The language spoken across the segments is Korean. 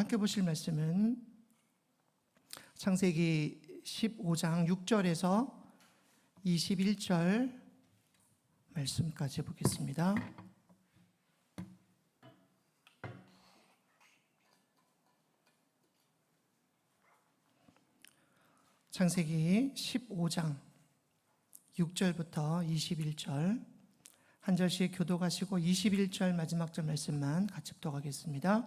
함께 보실 말씀은 창세기 15장 6절에서 21절 말씀까지 보겠습니다. 창세기 15장 6절부터 21절 한 절씩 교도가시고 21절 마지막 절 말씀만 같이 교도하겠습니다.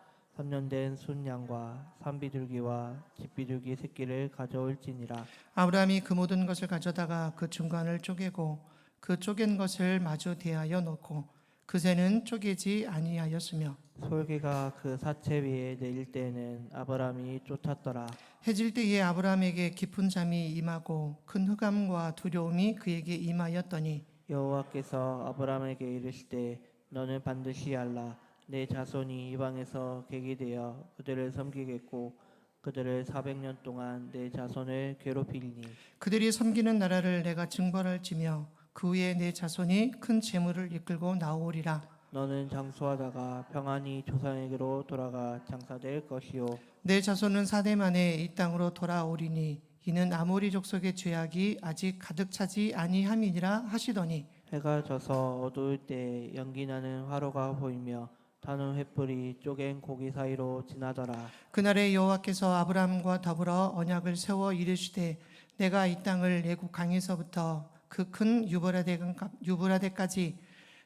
3년 된 순양과 산비둘기와 집비둘기 새끼를 가져올지니라. 아브라함이 그 모든 것을 가져다가 그 중간을 쪼개고 그 쪼갠 것을 마주 대하여 놓고 그새는 쪼개지 아니하였으며 솔개가 그 사체 위에 내릴 때에는 아브라함이 쫓았더라. 해질 때에 아브라함에게 깊은 잠이 임하고 큰 흑암과 두려움이 그에게 임하였더니 여호와께서 아브라함에게 이르시되 너는 반드시 알라 내 자손이 이방에서 객이 되어 그들을 섬기겠고 그들을 400년 동안 내 자손을 괴롭히리니. 그들이 섬기는 나라를 내가 증벌할지며 그 후에 내 자손이 큰 재물을 이끌고 나오리라. 너는 장수하다가 평안히 조상에게로 돌아가 장사될 것이요. 내 자손은 사대 만에 이 땅으로 돌아오리니 이는 아모리 족속의 죄악이 아직 가득 차지 아니함이니라 하시더니. 해가 져서 어두울 때 연기 나는 화로가 보이며 타는 횃불이 쪼갠 고기 사이로 지나더라 그날에 여호와께서 아브라함과 더불어 언약을 세워 이르시되 내가 이 땅을 애굽 강에서부터 그 큰 유브라데까지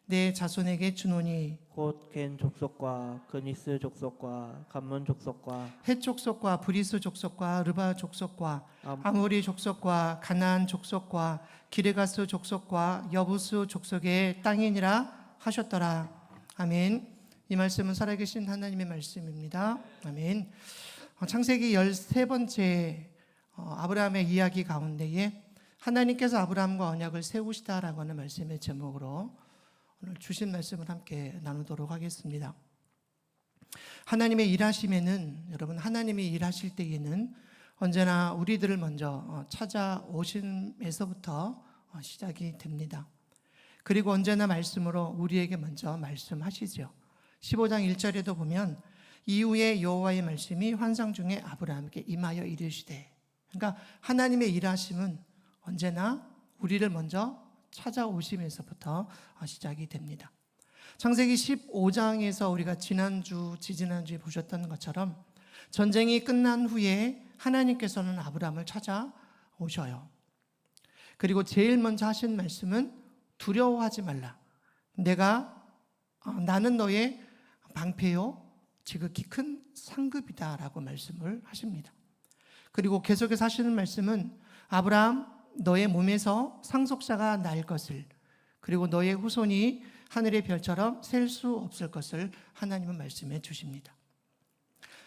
내 자손에게 주노니 곧겐 족속과 그니스 족속과 감문 족속과 헷 족속과 브리스 족속과 르바 족속과 암- 아모리 족속과 가나안 족속과 기르가스 족속과 여부스 족속의 땅이니라 하셨더라. 아멘. 이 말씀은 살아계신 하나님의 말씀입니다. 아멘. 어, 창세기 13번째 어, 아브라함의 이야기 가운데에 하나님께서 아브라함과 언약을 세우시다라고 하는 말씀의 제목으로 오늘 주신 말씀을 함께 나누도록 하겠습니다. 하나님의 일하심에는 여러분 하나님이 일하실 때에는 언제나 우리들을 먼저 어, 찾아오심에서부터 어, 시작이 됩니다. 그리고 언제나 말씀으로 우리에게 먼저 말씀하시죠. 15장 1절에도 보면 이후에 여호와의 말씀이 환상 중에 아브라함에게 임하여 이르시되 그러니까 하나님의 일하심은 언제나 우리를 먼저 찾아오심에서부터 어, 시작이 됩니다. 창세기 15장에서 우리가 지난주, 지지난주에 보셨던 것처럼 전쟁이 끝난 후에 하나님께서는 아브라함을 찾아오셔요. 그리고 제일 먼저 하신 말씀은 두려워하지 말라. 내가 어, 나는 너의 방패요 지극히 큰 상급이다라고 말씀을 하십니다. 그리고 계속해서 하시는 말씀은 아브라함 너의 몸에서 상속자가 날 것을 그리고 너의 후손이 하늘의 별처럼 셀 수 없을 것을 하나님은 말씀해 주십니다.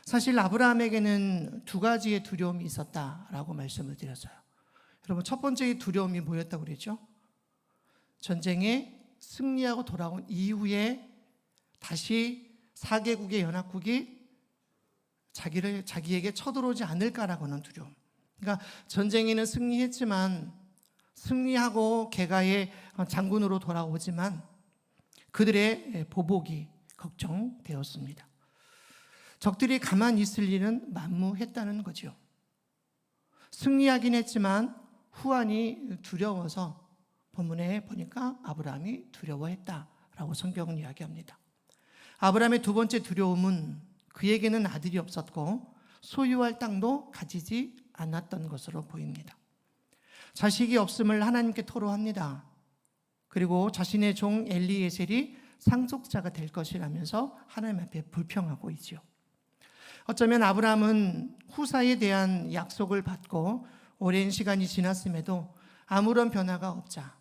사실 아브라함에게는 두 가지의 두려움이 있었다라고 말씀을 드렸어요. 여러분 첫 번째의 두려움이 뭐였다고 그랬죠? 전쟁에 승리하고 돌아온 이후에 다시 4개국의 연합국이 자기를 자기에게 쳐들어오지 않을까라고 하는 두려움. 그러니까 전쟁에는 승리했지만 승리하고 개가의 장군으로 돌아오지만 그들의 보복이 걱정되었습니다. 적들이 가만히 있을 일은 만무했다는 거죠. 승리하긴 했지만 후환이 두려워서 본문에 보니까 아브라함이 두려워했다라고 성경은 이야기합니다. 아브라함의 두 번째 두려움은 그에게는 아들이 없었고 소유할 땅도 가지지 않았던 것으로 보입니다. 자식이 없음을 하나님께 토로합니다. 그리고 자신의 종 엘리에셀이 상속자가 될 것이라면서 하나님 앞에 불평하고 있지요. 어쩌면 아브라함은 후사에 대한 약속을 받고 오랜 시간이 지났음에도 아무런 변화가 없자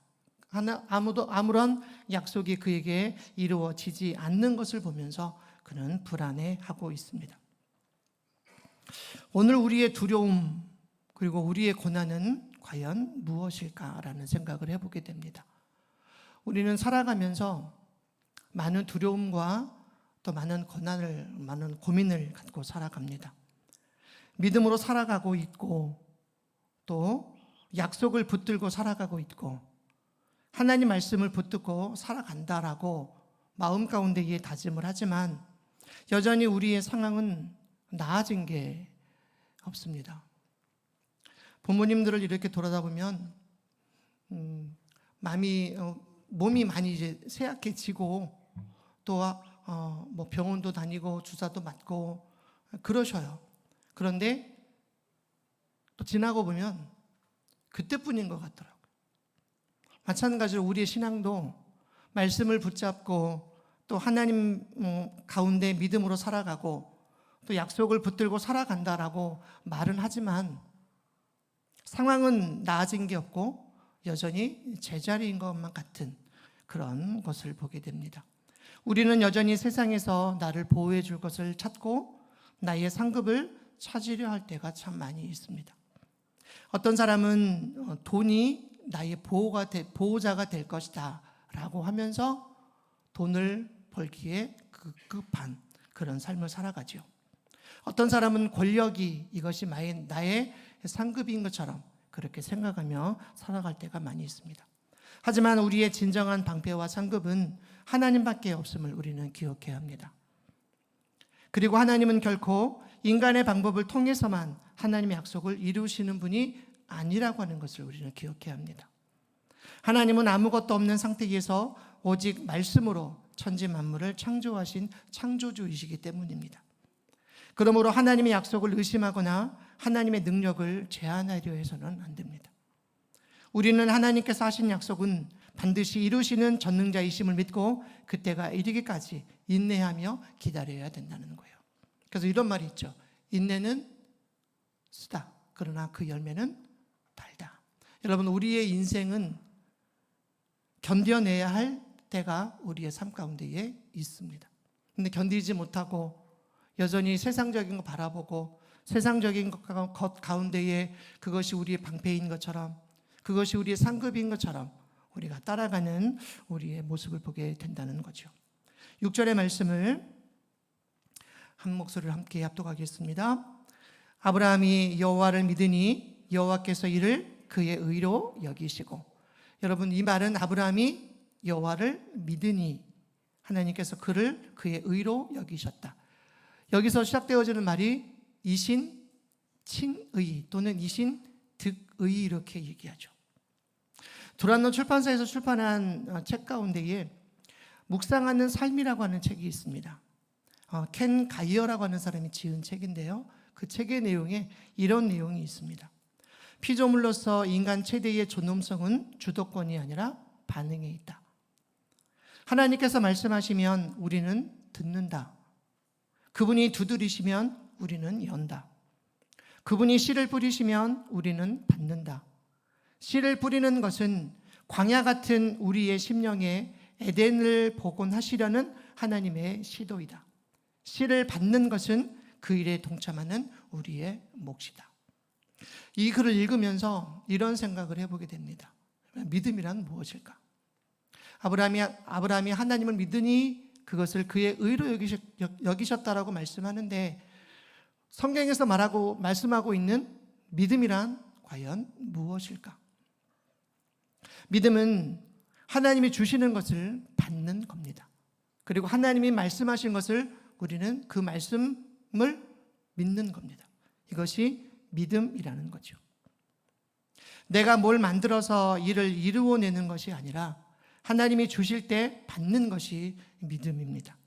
하나 아무도 아무런 약속이 그에게 이루어지지 않는 것을 보면서 그는 불안해하고 있습니다. 오늘 우리의 두려움 그리고 우리의 고난은 과연 무엇일까라는 생각을 해보게 됩니다. 우리는 살아가면서 많은 두려움과 또 많은 고난을, 많은 고민을 갖고 살아갑니다. 믿음으로 살아가고 있고 또 약속을 붙들고 살아가고 있고 하나님 말씀을 붙들고 살아간다라고 마음 가운데에 다짐을 하지만 여전히 우리의 상황은 나아진 게 없습니다. 부모님들을 이렇게 돌아다 보면 음, 마음이 어, 몸이 많이 이제 쇠약해지고 또뭐 병원도 다니고 주사도 맞고 그러셔요. 그런데 또 지나고 보면 그때뿐인 것 같더라고요. 마찬가지로 우리의 신앙도 말씀을 붙잡고 또 하나님 음, 가운데 믿음으로 살아가고 또 약속을 붙들고 살아간다라고 말은 하지만 상황은 나아진 게 없고 여전히 제자리인 것만 같은 그런 것을 보게 됩니다. 우리는 여전히 세상에서 나를 보호해 줄 것을 찾고 나의 상급을 찾으려 할 때가 참 많이 있습니다. 어떤 사람은 어, 돈이 나의 보호가 되, 보호자가 될 것이다 라고 하면서 돈을 벌기에 급급한 그런 삶을 살아가죠. 어떤 사람은 권력이 이것이 나의 상급인 것처럼 그렇게 생각하며 살아갈 때가 많이 있습니다. 하지만 우리의 진정한 방패와 상급은 하나님밖에 없음을 우리는 기억해야 합니다. 그리고 하나님은 결코 인간의 방법을 통해서만 하나님의 약속을 이루시는 분이 아니라고 하는 것을 우리는 기억해야 합니다. 하나님은 아무것도 없는 상태에서 오직 말씀으로 천지 만물을 창조하신 창조주이시기 때문입니다. 그러므로 하나님의 약속을 의심하거나 하나님의 능력을 제한하려 해서는 안 됩니다. 우리는 하나님께서 하신 약속은 반드시 이루시는 전능자이심을 믿고 그때가 이르기까지 인내하며 기다려야 된다는 거예요. 그래서 이런 말이 있죠. 인내는 쓰다. 그러나 그 열매는. 여러분, 우리의 인생은 견뎌내야 할 때가 우리의 삶 가운데에 있습니다. 근데 견디지 못하고 여전히 세상적인 거 바라보고 세상적인 것 가운데에 그것이 우리의 방패인 것처럼 그것이 우리의 상급인 것처럼 우리가 따라가는 우리의 모습을 보게 된다는 거죠. 6절의 말씀을 한 목소리를 함께 합독하겠습니다. 아브라함이 여호와를 믿으니 여호와께서 이를 그의 의로 여기시고 여러분 이 말은 아브라함이 여호와를 믿으니 하나님께서 그를 그의 의로 여기셨다. 여기서 시작되어지는 말이 이신 칭의 또는 이신 득의 이렇게 얘기하죠. 두란노 출판사에서 출판한 어, 책 가운데에 묵상하는 삶이라고 하는 책이 있습니다. 어, 켄 가이어라고 하는 사람이 지은 책인데요. 그 책의 내용에 이런 내용이 있습니다. 피조물로서 인간 최대의 존엄성은 주도권이 아니라 반응에 있다. 하나님께서 말씀하시면 우리는 듣는다. 그분이 두드리시면 우리는 연다. 그분이 씨를 뿌리시면 우리는 받는다. 씨를 뿌리는 것은 광야 같은 우리의 심령에 에덴을 복원하시려는 하나님의 시도이다. 씨를 받는 것은 그 일에 동참하는 우리의 몫이다. 이 글을 읽으면서 이런 생각을 해보게 됩니다. 믿음이란 무엇일까? 아브라함이, 아브라함이 하나님을 믿으니 그것을 그의 의로 여기셨, 여기셨다라고 말씀하는데 성경에서 말하고 말씀하고 있는 믿음이란 과연 무엇일까? 믿음은 하나님이 주시는 것을 받는 겁니다. 그리고 하나님이 말씀하신 것을 우리는 그 말씀을 믿는 겁니다. 이것이 믿음이라는 거죠. 내가 뭘 만들어서 일을 이루어내는 것이 아니라 하나님이 주실 때 받는 것이 믿음입니다.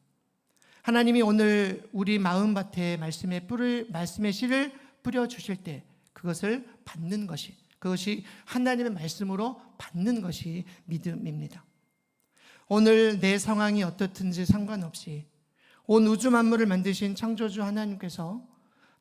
하나님이 오늘 우리 마음밭에 말씀의 뿌를 말씀의 씨를 뿌려 주실 때 그것을 받는 것이 그것이 하나님의 말씀으로 받는 것이 믿음입니다. 오늘 내 상황이 어떻든지 상관없이 온 우주 만물을 만드신 창조주 하나님께서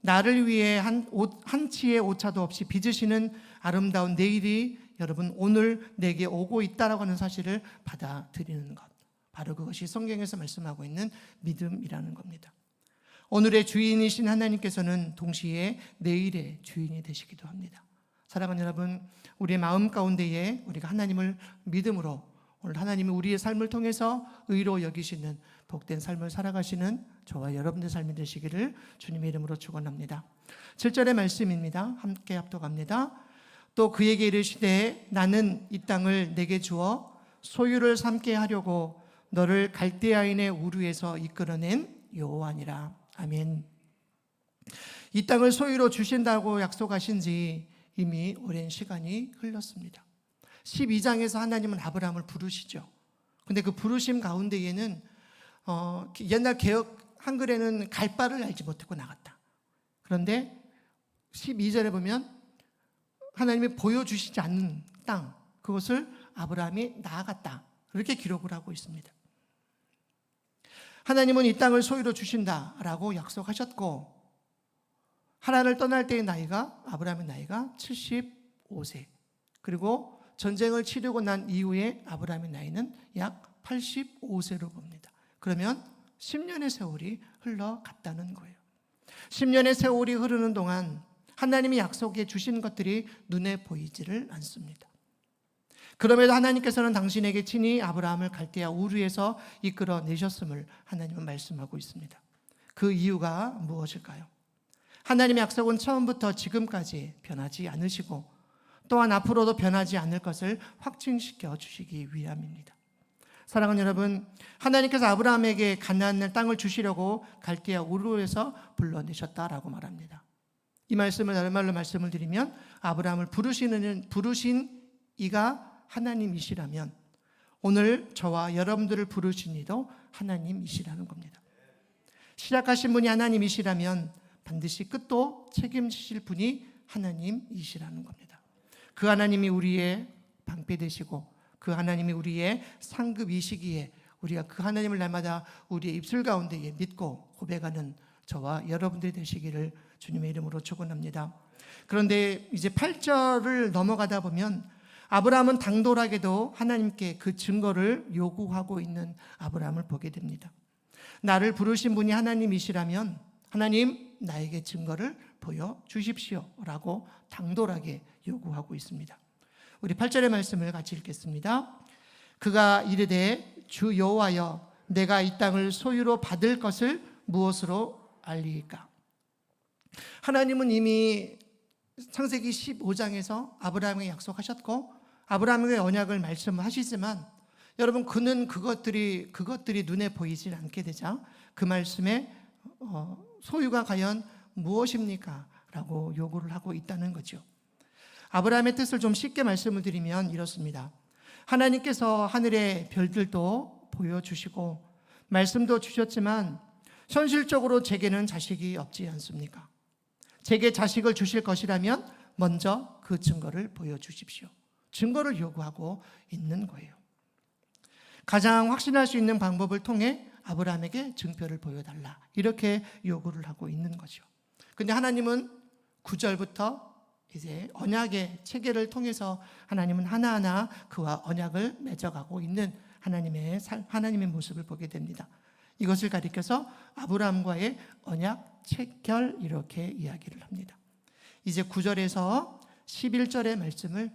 나를 위해 한, 옷, 한 치의 오차도 없이 빚으시는 아름다운 내일이 여러분 오늘 내게 오고 있다라고 하는 사실을 받아들이는 것. 바로 그것이 성경에서 말씀하고 있는 믿음이라는 겁니다. 오늘의 주인이신 하나님께서는 동시에 내일의 주인이 되시기도 합니다. 사랑하는 여러분, 우리의 마음 가운데에 우리가 하나님을 믿음으로 오늘 하나님이 우리의 삶을 통해서 의로 여기시는 복된 삶을 살아가시는 저와 여러분의 삶이 되시기를 주님의 이름으로 축원합니다. 7절의 말씀입니다. 함께 합독합니다. 또 그에게 이르시되 나는 이 땅을 내게 주어 소유를 삼게 하려고 너를 갈대아인의 우르에서 이끌어낸 여호와니라. 아멘. 이 땅을 소유로 주신다고 약속하신 지 이미 오랜 시간이 흘렀습니다. 12장에서 하나님은 아브라함을 부르시죠. 근데 그 부르심 가운데에는 어, 옛날 개혁 한글에는 갈 바를 알지 못하고 나갔다. 그런데 12절에 보면 하나님이 보여주시지 않는 땅, 그것을 아브라함이 나아갔다. 그렇게 기록을 하고 있습니다. 하나님은 이 땅을 소유로 주신다라고 약속하셨고, 하나를 떠날 때의 나이가, 아브라함의 나이가 75세. 그리고 전쟁을 치르고 난 이후에 아브라함의 나이는 약 85세로 봅니다. 그러면 10년의 세월이 흘러갔다는 거예요. 10년의 세월이 흐르는 동안 하나님이 약속해 주신 것들이 눈에 보이지를 않습니다. 그럼에도 하나님께서는 당신에게 친히 아브라함을 갈대아 우르에서 이끌어 내셨음을 하나님은 말씀하고 있습니다. 그 이유가 무엇일까요? 하나님의 약속은 처음부터 지금까지 변하지 않으시고 또한 앞으로도 변하지 않을 것을 확증시켜 주시기 위함입니다. 사랑하는 여러분, 하나님께서 아브라함에게 가나안 땅을 주시려고 갈대아 우르에서 불러내셨다라고 말합니다. 이 말씀을 다른 말로 말씀을 드리면 아브라함을 부르시는 부르신 이가 하나님이시라면 오늘 저와 여러분들을 부르신 이도 하나님이시라는 겁니다. 시작하신 분이 하나님이시라면 반드시 끝도 책임지실 분이 하나님이시라는 겁니다. 그 하나님이 우리의 방패 되시고 그 하나님이 우리의 상급이시기에 우리가 그 하나님을 날마다 우리의 입술 가운데에 믿고 고백하는 저와 여러분들이 되시기를 주님의 이름으로 축원합니다. 그런데 이제 8절을 넘어가다 보면 아브라함은 당돌하게도 하나님께 그 증거를 요구하고 있는 아브라함을 보게 됩니다. 나를 부르신 분이 하나님이시라면 하나님 나에게 증거를 보여 주십시오라고 당돌하게 요구하고 있습니다. 우리 8절의 말씀을 같이 읽겠습니다. 그가 이르되 주 여호와여 내가 이 땅을 소유로 받을 것을 무엇으로 알리까? 하나님은 이미 창세기 15장에서 아브라함에게 약속하셨고 아브라함에게 언약을 말씀하시지만 여러분 그는 그것들이 그것들이 눈에 보이질 않게 되자 그 말씀에 어, 소유가 과연 무엇입니까? 라고 요구를 하고 있다는 거죠. 아브라함의 뜻을 좀 쉽게 말씀을 드리면 이렇습니다. 하나님께서 하늘의 별들도 보여주시고 말씀도 주셨지만 현실적으로 제게는 자식이 없지 않습니까? 제게 자식을 주실 것이라면 먼저 그 증거를 보여주십시오. 증거를 요구하고 있는 거예요. 가장 확신할 수 있는 방법을 통해 아브라함에게 증표를 보여달라. 이렇게 요구를 하고 있는 거죠. 근데 하나님은 9절부터 이제 언약의 체계를 통해서 하나님은 하나하나 그와 언약을 맺어가고 있는 하나님의 살, 하나님의 모습을 보게 됩니다. 이것을 가리켜서 아브라함과의 언약 체결 이렇게 이야기를 합니다. 이제 9절에서 11절의 말씀을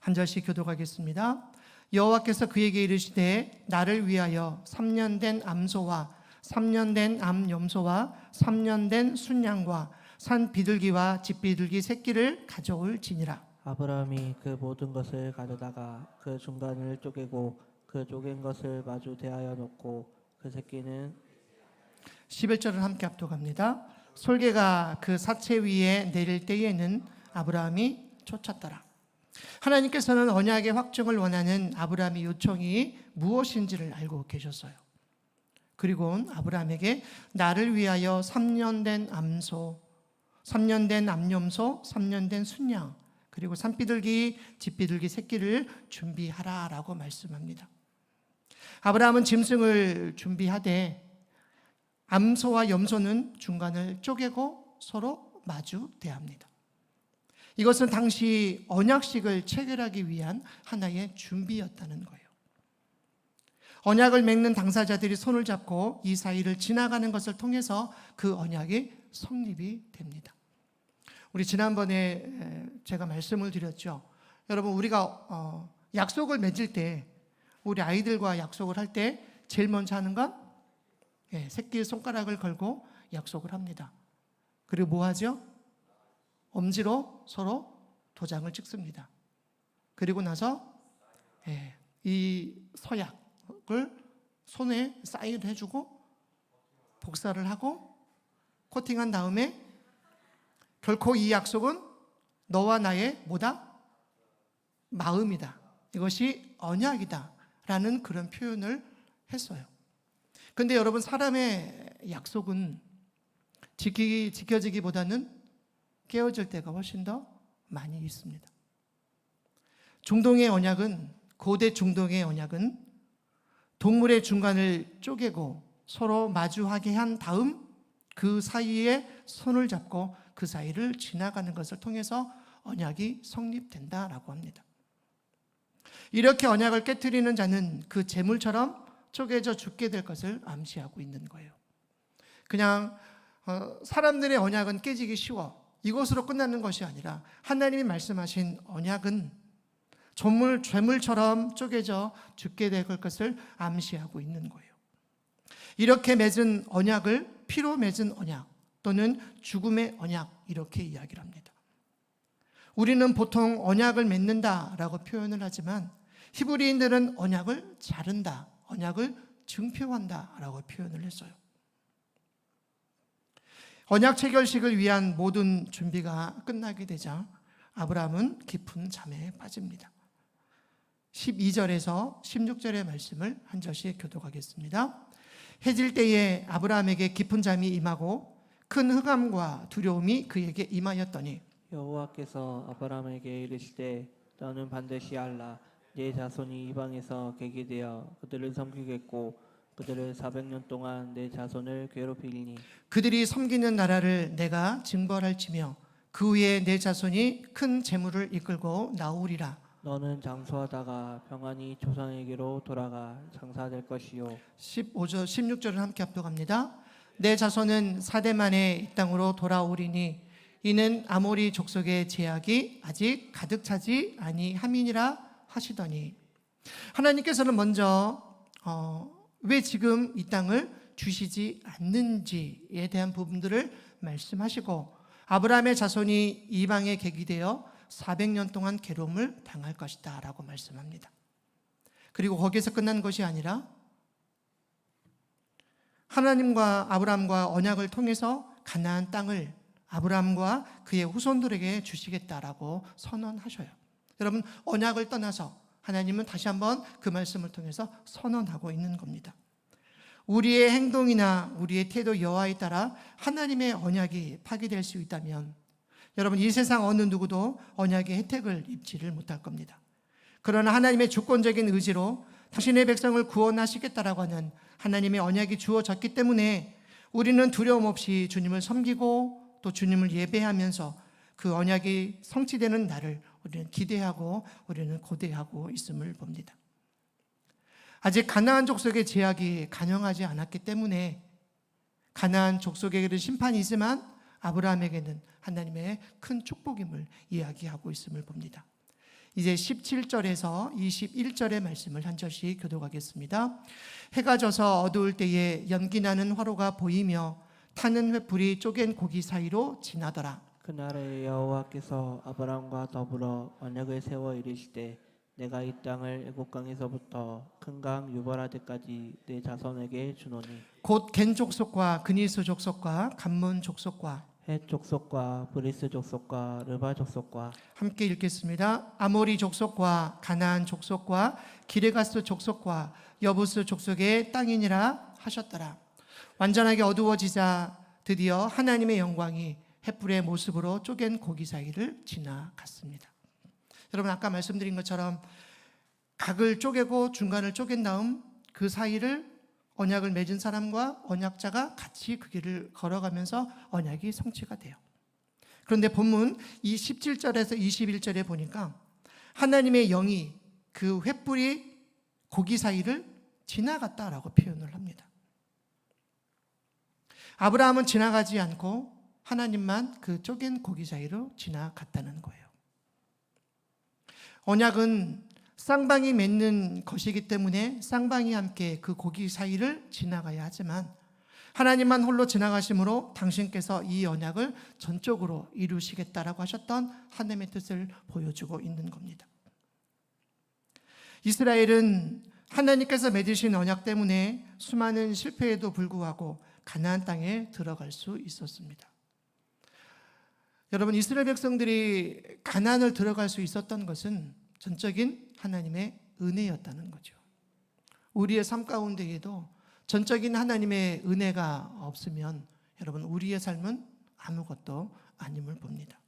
한 절씩 교독하겠습니다. 여호와께서 그에게 이르시되 나를 위하여 3년 된 암소와 3년 된 암 염소와 3년 된 순양과 산 비둘기와 집 비둘기 새끼를 가져올지니라. 아브라함이 그 모든 것을 가져다가 그 중간을 쪼개고 그 쪼갠 것을 마주 대하여 놓고 그 새끼는 11절을 함께 합독합니다. 솔개가 그 사체 위에 내릴 때에는 아브라함이 쫓았더라. 하나님께서는 언약의 확증을 원하는 아브라함의 요청이 무엇인지를 알고 계셨어요. 그리고 아브라함에게 나를 위하여 3년 된 암소, 3년 된 암염소, 3년 된 순양, 그리고 산비둘기, 집비둘기 새끼를 준비하라 라고 말씀합니다. 아브라함은 짐승을 준비하되 암소와 염소는 중간을 쪼개고 서로 마주 대합니다. 이것은 당시 언약식을 체결하기 위한 하나의 준비였다는 거예요. 언약을 맺는 당사자들이 손을 잡고 이 사이를 지나가는 것을 통해서 그 언약이 성립이 됩니다. 우리 지난번에 에, 제가 말씀을 드렸죠. 여러분 우리가 어, 약속을 맺을 때 우리 아이들과 약속을 할 때 제일 먼저 하는 건 예, 새끼 손가락을 걸고 약속을 합니다. 그리고 뭐 하죠? 엄지로 서로 도장을 찍습니다. 그리고 나서 예, 이 서약 을 손에 사인을 해주고 복사를 하고 코팅한 다음에 결코 이 약속은 너와 나의 뭐다? 마음이다. 이것이 언약이다 라는 그런 표현을 했어요. 근데 여러분 사람의 약속은 지키기 지켜지기보다는 깨어질 때가 훨씬 더 많이 있습니다. 중동의 언약은 고대 중동의 언약은 동물의 중간을 쪼개고 서로 마주하게 한 다음 그 사이에 손을 잡고 그 사이를 지나가는 것을 통해서 언약이 성립된다라고 합니다. 이렇게 언약을 깨뜨리는 자는 그 재물처럼 쪼개져 죽게 될 것을 암시하고 있는 거예요. 그냥 어, 사람들의 언약은 깨지기 쉬워. 이것으로 끝나는 것이 아니라 하나님이 말씀하신 언약은 전물 죄물처럼 쪼개져 죽게 될 것을 암시하고 있는 거예요. 이렇게 맺은 언약을 피로 맺은 언약 또는 죽음의 언약 이렇게 이야기를 합니다. 우리는 보통 언약을 맺는다라고 표현을 하지만 히브리인들은 언약을 자른다, 언약을 증표한다라고 표현을 했어요. 언약 체결식을 위한 모든 준비가 끝나게 되자 아브라함은 깊은 잠에 빠집니다. 12절에서 16절의 말씀을 한 절씩 교독하겠습니다. 해질 때에 아브라함에게 깊은 잠이 임하고 큰 흑암과 두려움이 그에게 임하였더니 여호와께서 아브라함에게 이르시되 너는 반드시 알라 내 자손이 이방에서 객이 되어 그들을 섬기겠고 그들을 400년 동안 내 자손을 괴롭히리니 그들이 섬기는 나라를 내가 징벌할지며 그 위에 내 자손이 큰 재물을 이끌고 나오리라. 너는 장수하다가 평안히 조상에게로 돌아가 장사될 것이요 15절 16절을 함께 합독합니다. 내 자손은 사대 만에 이 땅으로 돌아오리니 이는 아모리 족속의 제약이 아직 가득 차지 아니함이니라 하시더니 하나님께서는 먼저 어, 왜 지금 이 땅을 주시지 않는지에 대한 부분들을 말씀하시고 아브라함의 자손이 이방에 객이 되어 400년 동안 괴로움을 당할 것이다 라고 말씀합니다. 그리고 거기에서 끝난 것이 아니라 하나님과 아브라함과 언약을 통해서 가나안 땅을 아브라함과 그의 후손들에게 주시겠다라고 선언하셔요. 여러분 언약을 떠나서 하나님은 다시 한번 그 말씀을 통해서 선언하고 있는 겁니다. 우리의 행동이나 우리의 태도 여하에 따라 하나님의 언약이 파기될 수 있다면 여러분 이 세상 어느 누구도 언약의 혜택을 입지를 못할 겁니다. 그러나 하나님의 주권적인 의지로 당신의 백성을 구원하시겠다라고 하는 하나님의 언약이 주어졌기 때문에 우리는 두려움 없이 주님을 섬기고 또 주님을 예배하면서 그 언약이 성취되는 날을 우리는 기대하고 우리는 고대하고 있음을 봅니다. 아직 가나안 족속의 제약이 간영하지 않았기 때문에 가나안 족속에게는 심판이 있지만 아브라함에게는 하나님의 큰 축복임을 이야기하고 있음을 봅니다. 이제 17절에서 21절의 말씀을 한 절씩 교독하겠습니다. 해가 져서 어두울 때에 연기 나는 화로가 보이며 타는 횃불이 쪼갠 고기 사이로 지나더라. 그날에 여호와께서 아브라함과 더불어 언약을 세워 이르시되 내가 이 땅을 애굽 강에서부터 큰 강 유버라데까지 내 자손에게 주노니 곧 겐 족속과 그니스 족속과 감문 족속과 헷 족속과 브리스 족속과 르바 족속과 함께 읽겠습니다. 아모리 족속과 가나안 족속과 기레가스 족속과 여부스 족속의 땅이니라 하셨더라. 완전하게 어두워지자 드디어 하나님의 영광이 햇불의 모습으로 쪼갠 고기 사이를 지나갔습니다. 여러분 아까 말씀드린 것처럼 각을 쪼개고 중간을 쪼갠 다음 그 사이를 언약을 맺은 사람과 언약자가 같이 그 길을 걸어가면서 언약이 성취가 돼요. 그런데 본문 이 17절에서 21절에 보니까 하나님의 영이 그 횃불이 고기 사이를 지나갔다라고 표현을 합니다. 아브라함은 지나가지 않고 하나님만 그 쪼갠 고기 사이로 지나갔다는 거예요. 언약은 쌍방이 맺는 것이기 때문에 쌍방이 함께 그 고기 사이를 지나가야 하지만 하나님만 홀로 지나가심으로 당신께서 이 언약을 전적으로 이루시겠다라고 하셨던 하나님의 뜻을 보여주고 있는 겁니다. 이스라엘은 하나님께서 맺으신 언약 때문에 수많은 실패에도 불구하고 가나안 땅에 들어갈 수 있었습니다. 여러분 이스라엘 백성들이 가나안을 들어갈 수 있었던 것은 전적인 하나님의 은혜였다는 거죠. 우리의 삶 가운데에도 전적인 하나님의 은혜가 없으면 여러분 우리의 삶은 아무것도 아님을 봅니다.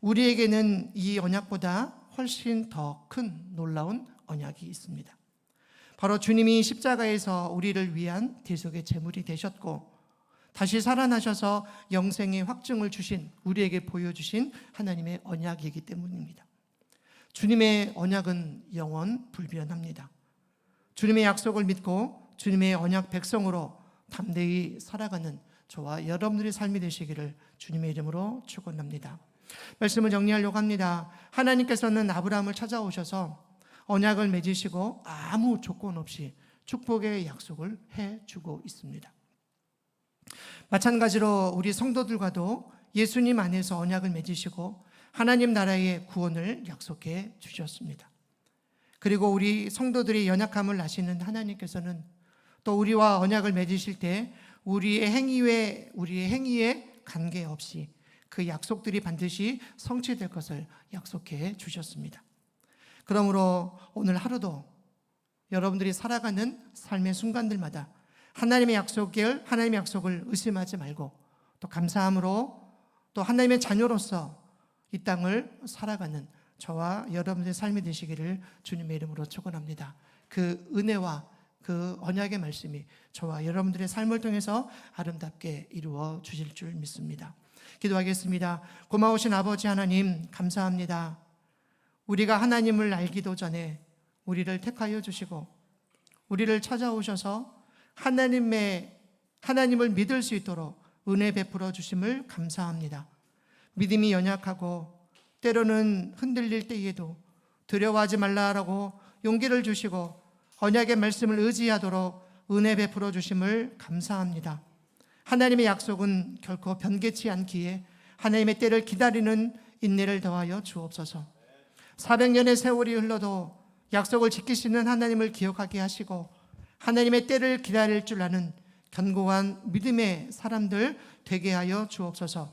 우리에게는 이 언약보다 훨씬 더 큰 놀라운 언약이 있습니다. 바로 주님이 십자가에서 우리를 위한 대속의 제물이 되셨고 다시 살아나셔서 영생의 확증을 주신 우리에게 보여주신 하나님의 언약이기 때문입니다. 주님의 언약은 영원 불변합니다. 주님의 약속을 믿고 주님의 언약 백성으로 담대히 살아가는 저와 여러분들의 삶이 되시기를 주님의 이름으로 축원합니다. 말씀을 정리하려고 합니다. 하나님께서는 아브라함을 찾아오셔서 언약을 맺으시고 아무 조건 없이 축복의 약속을 해 주고 있습니다. 마찬가지로 우리 성도들과도 예수님 안에서 언약을 맺으시고 하나님 나라의 구원을 약속해 주셨습니다. 그리고 우리 성도들이 연약함을 아시는 하나님께서는 또 우리와 언약을 맺으실 때 우리의 행위에 우리의 행위에 관계없이 그 약속들이 반드시 성취될 것을 약속해 주셨습니다. 그러므로 오늘 하루도 여러분들이 살아가는 삶의 순간들마다 하나님의 약속을 하나님의 약속을 의심하지 말고 또 감사함으로 또 하나님의 자녀로서 이 땅을 살아가는 저와 여러분들의 삶이 되시기를 주님의 이름으로 축원합니다. 그 은혜와 그 언약의 말씀이 저와 여러분들의 삶을 통해서 아름답게 이루어 주실 줄 믿습니다. 기도하겠습니다. 고마우신 아버지 하나님 감사합니다. 우리가 하나님을 알기도 전에 우리를 택하여 주시고 우리를 찾아오셔서 하나님의 하나님을 믿을 수 있도록 은혜 베풀어 주심을 감사합니다. 믿음이 연약하고 때로는 흔들릴 때에도 두려워하지 말라라고 용기를 주시고 언약의 말씀을 의지하도록 은혜 베풀어 주심을 감사합니다. 하나님의 약속은 결코 변개치 않기에 하나님의 때를 기다리는 인내를 더하여 주옵소서. 400년의 세월이 흘러도 약속을 지키시는 하나님을 기억하게 하시고 하나님의 때를 기다릴 줄 아는 견고한 믿음의 사람들 되게 하여 주옵소서.